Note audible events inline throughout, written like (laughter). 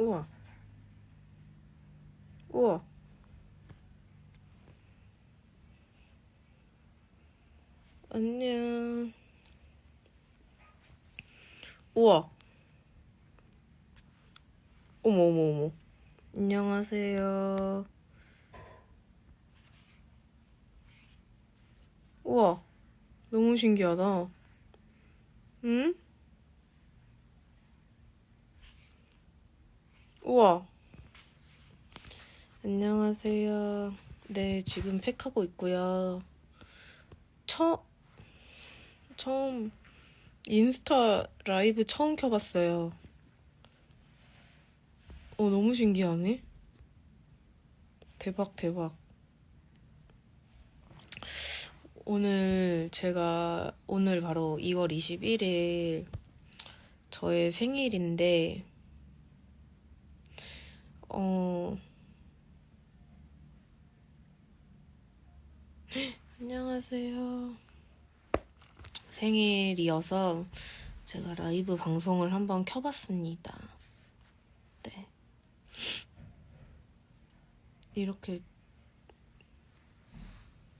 우와. 우와. 안녕. 우와. 어머, 어머, 어머. 안녕하세요. 우와. 너무 신기하다. 응? 우와. 안녕하세요. 네, 지금 팩하고 있고요. 처, 처음, 인스타 라이브 처음 켜봤어요. 어, 너무 신기하네. 대박, 대박. 오늘 제가, 오늘 바로 2월 21일 저의 생일인데, 어, (gasps) 안녕하세요. 생일이어서 제가 라이브 방송을 한번 켜봤습니다. 네. 이렇게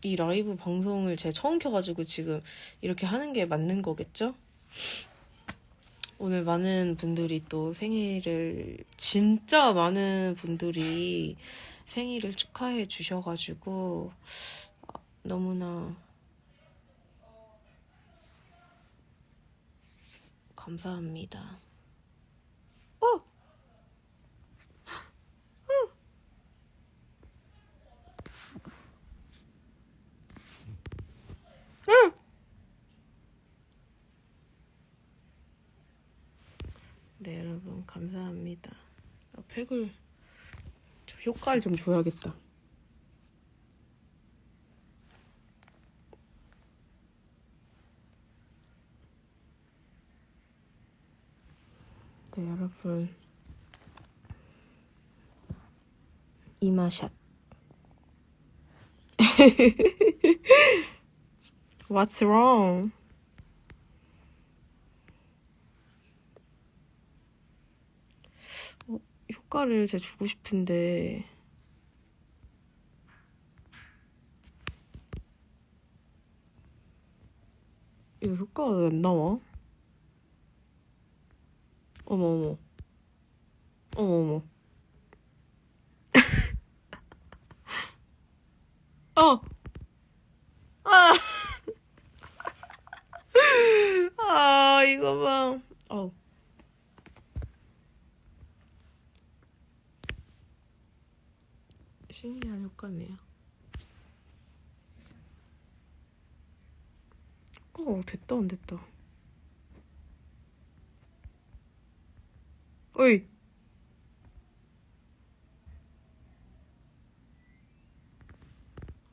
이 라이브 방송을 제가 처음 켜가지고 지금 이렇게 하는 게 맞는 거겠죠? 오늘 많은 분들이 또 생일을 진짜 많은 분들이 생일을 축하해 주셔가지고 아, 너무나 감사합니다. 어! 네, 여러분, 감사합니다. 아, 팩을, 저 효과를 좀 줘야겠다. 네, 여러분. 이마샷. (laughs) What's wrong? 어, 효과를 제가 주고 싶은데. 이거 효과가 왜 안 나와? 어머, 어머. 어머, 어머. (laughs) 어! 아! 아, 이거 봐. 어. 신기한 효과네요. 어, 됐다, 안 됐다. 어이!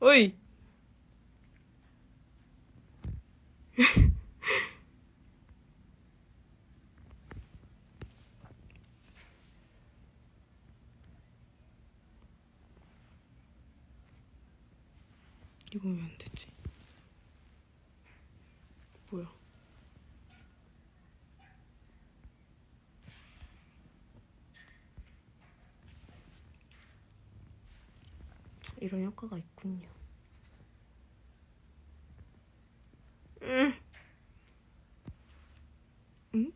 어이! (laughs) 이거 왜 안 되지? 뭐야? 이런 효과가 있군요. 음. 응?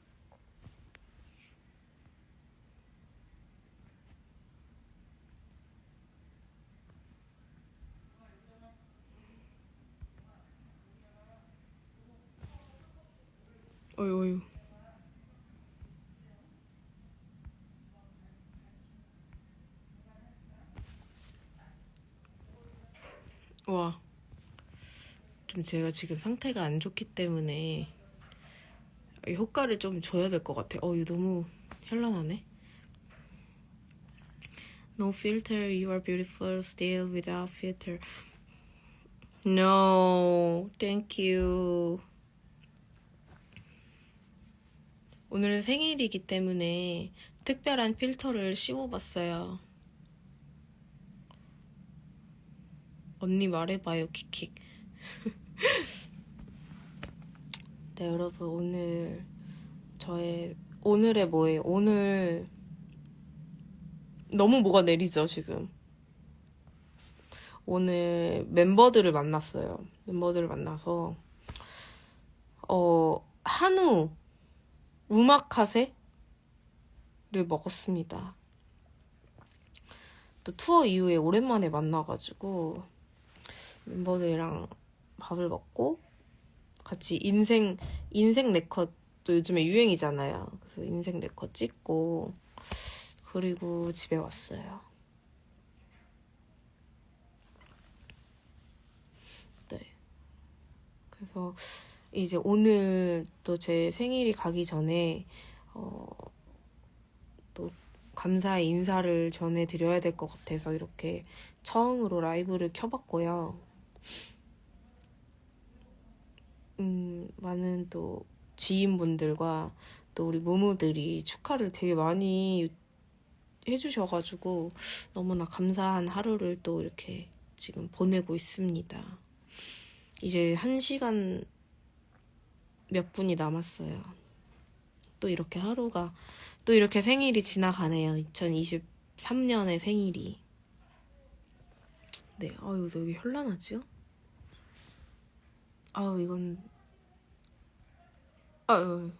어유 어유. 와. 좀 제가 지금 상태가 안 좋기 때문에 효과를 좀 줘야 될 것 같아. 어, 이거 너무 현란하네. No filter, you are beautiful still without filter. No, thank you. 오늘은 생일이기 때문에 특별한 필터를 씌워봤어요. 언니 말해봐요, 킥킥. (laughs) 네, 여러분, 오늘 저의, 오늘의 뭐예요? 오늘 너무 뭐가 내리죠, 지금. 오늘 멤버들을 만났어요. 멤버들을 만나서, 어, 한우 우마카세를 먹었습니다. 또 투어 이후에 오랜만에 만나가지고, 멤버들이랑 밥을 먹고, 같이 인생, 인생 네컷, 또 요즘에 유행이잖아요. 그래서 인생 네컷 찍고, 그리고 집에 왔어요. 네. 그래서 이제 오늘 또 제 생일이 가기 전에 어, 또 감사의 인사를 전해드려야 될 것 같아서 이렇게 처음으로 라이브를 켜봤고요. 음, 많은 또 지인분들과 또 우리 무무들이 축하를 되게 많이 해주셔가지고 너무나 감사한 하루를 또 이렇게 지금 보내고 있습니다. 이제 한 시간 몇 분이 남았어요. 또 이렇게 하루가, 또 이렇게 생일이 지나가네요. 2023년의 생일이. 네, 아유, 너 여기 현란하지요? 아유, 이건, 아유.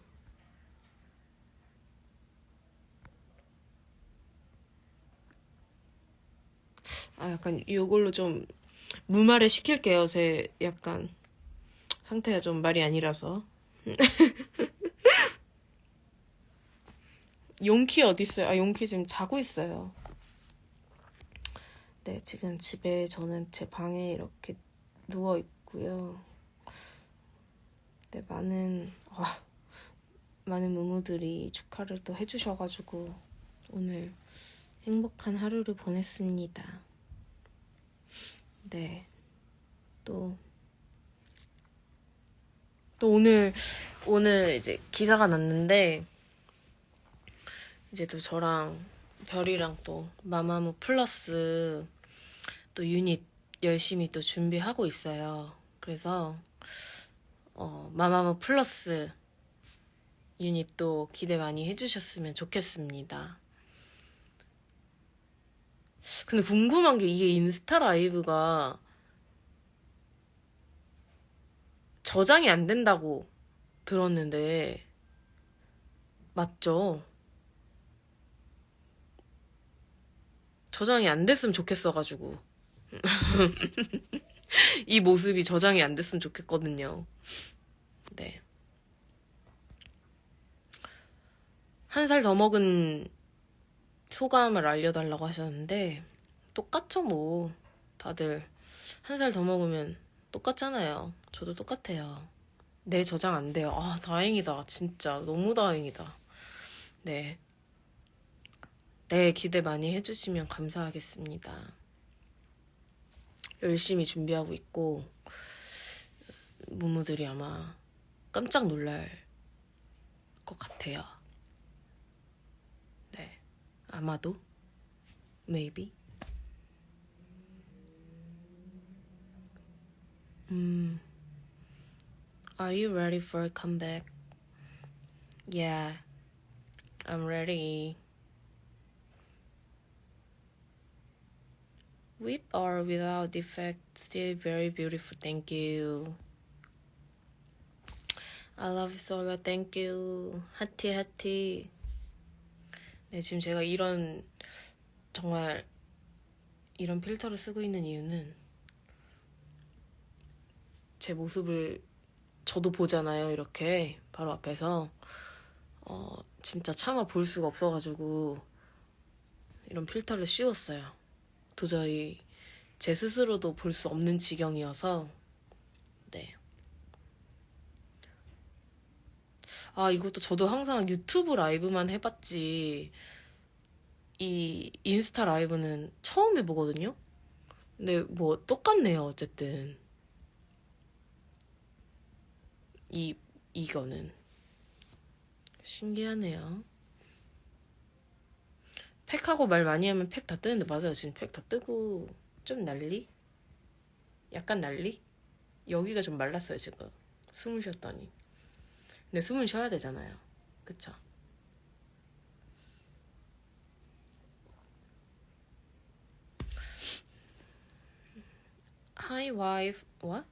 아, 약간 이걸로 좀 무말을 시킬게요. 제 약간 상태가 좀 말이 아니라서. (laughs) 용키 어디 있어요? 아, 용키 지금 자고 있어요. 네, 지금 집에 저는 제 방에 이렇게 누워 있고요. 네, 많은 와, 많은 무무들이 축하를 또 해주셔가지고 오늘 행복한 하루를 보냈습니다. 네. 또, 또 오늘, 오늘 이제 기사가 났는데, 이제 또 저랑 별이랑 또 마마무 플러스 또 유닛 열심히 또 준비하고 있어요. 그래서, 어, 마마무 플러스 유닛도 기대 많이 해주셨으면 좋겠습니다. 근데 궁금한 게 이게 인스타 라이브가 저장이 안 된다고 들었는데 맞죠? 저장이 안 됐으면 좋겠어가지고 (laughs) 이 모습이 저장이 안 됐으면 좋겠거든요. 네. 한 살 더 먹은 소감을 알려달라고 하셨는데 똑같죠 뭐 다들 한 살 더 먹으면 똑같잖아요. 저도 똑같아요. 내 저장 안 돼요. 아 다행이다. 진짜 너무 다행이다. 네. 네 기대 많이 해주시면 감사하겠습니다. 열심히 준비하고 있고 무무들이 아마 깜짝 놀랄 것 같아요. 아마도? Maybe 음 Are you ready for a comeback? Yeah, I'm ready. With or without defect, still very beautiful. Thank you. I love you, Sola. Thank you. 하티, 하티. 네, 지금 제가 이런 정말 이런 필터를 쓰고 있는 이유는 제 모습을 저도 보잖아요. 이렇게 바로 앞에서 어, 진짜 차마 볼 수가 없어가지고 이런 필터를 씌웠어요. 도저히 제 스스로도 볼 수 없는 지경이어서 네. 아, 이것도 저도 항상 유튜브 라이브만 해봤지, 이 인스타 라이브는 처음 해보거든요? 근데 뭐 똑같네요, 어쨌든. 이 이거는 신기하네요. 팩하고 말 많이 하면 팩 다 뜨는데 맞아요. 지금 팩 다 뜨고 좀 난리? 약간 난리? 여기가 좀 말랐어요 지금 숨을 쉬었더니. 근데 숨은 쉬어야 되잖아요. 그쵸? 하이 와이프 와?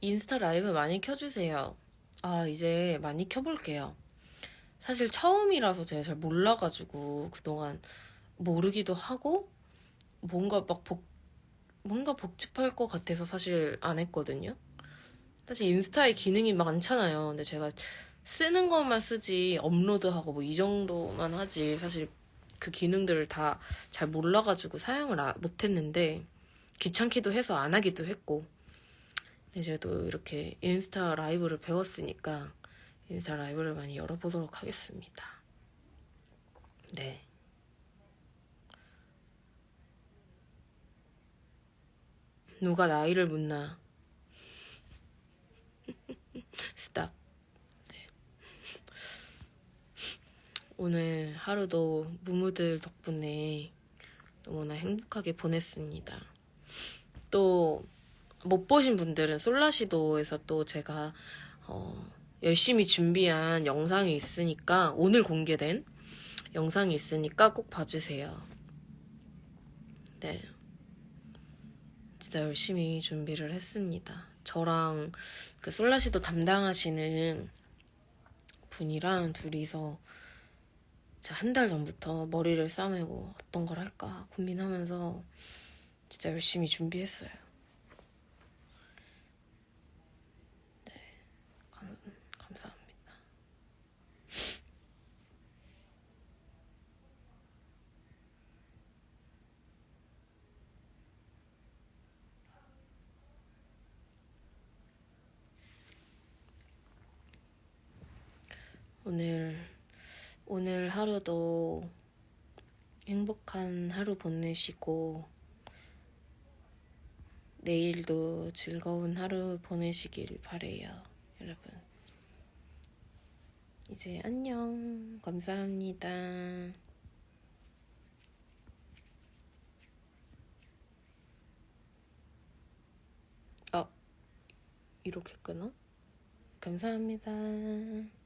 인스타 라이브 많이 켜주세요. 아, 이제 많이 켜볼게요. 사실 처음이라서 제가 잘 몰라가지고 그동안 모르기도 하고 뭔가 막 복, 뭔가 복잡할 것 같아서 사실 안 했거든요. 사실 인스타에 기능이 많잖아요. 근데 제가 쓰는 것만 쓰지 업로드하고 뭐 이 정도만 하지 사실 그 기능들을 다 잘 몰라가지고 사용을 아- 못했는데 귀찮기도 해서 안 하기도 했고 이제 또 이렇게 인스타 라이브를 배웠으니까 인스타 라이브를 많이 열어보도록 하겠습니다. 네. 누가 나이를 묻나? (laughs) 스탑. 네. 오늘 하루도 무무들 덕분에 너무나 행복하게 보냈습니다. 또 못 보신 분들은 솔라시도에서 또 제가 어, 열심히 준비한 영상이 있으니까 오늘 공개된 영상이 있으니까 꼭 봐주세요. 네. 진짜 열심히 준비를 했습니다. 저랑 그 솔라시도 담당하시는 분이랑 둘이서 한 달 전부터 머리를 싸매고 어떤 걸 할까 고민하면서 진짜 열심히 준비했어요. 네, 감, 감사합니다. 오늘 오늘 하루도 행복한 하루 보내시고 내일도 즐거운 하루 보내시길 바래요, 여러분. 이제 안녕. 감사합니다. 어, 이렇게 끊어? 감사합니다.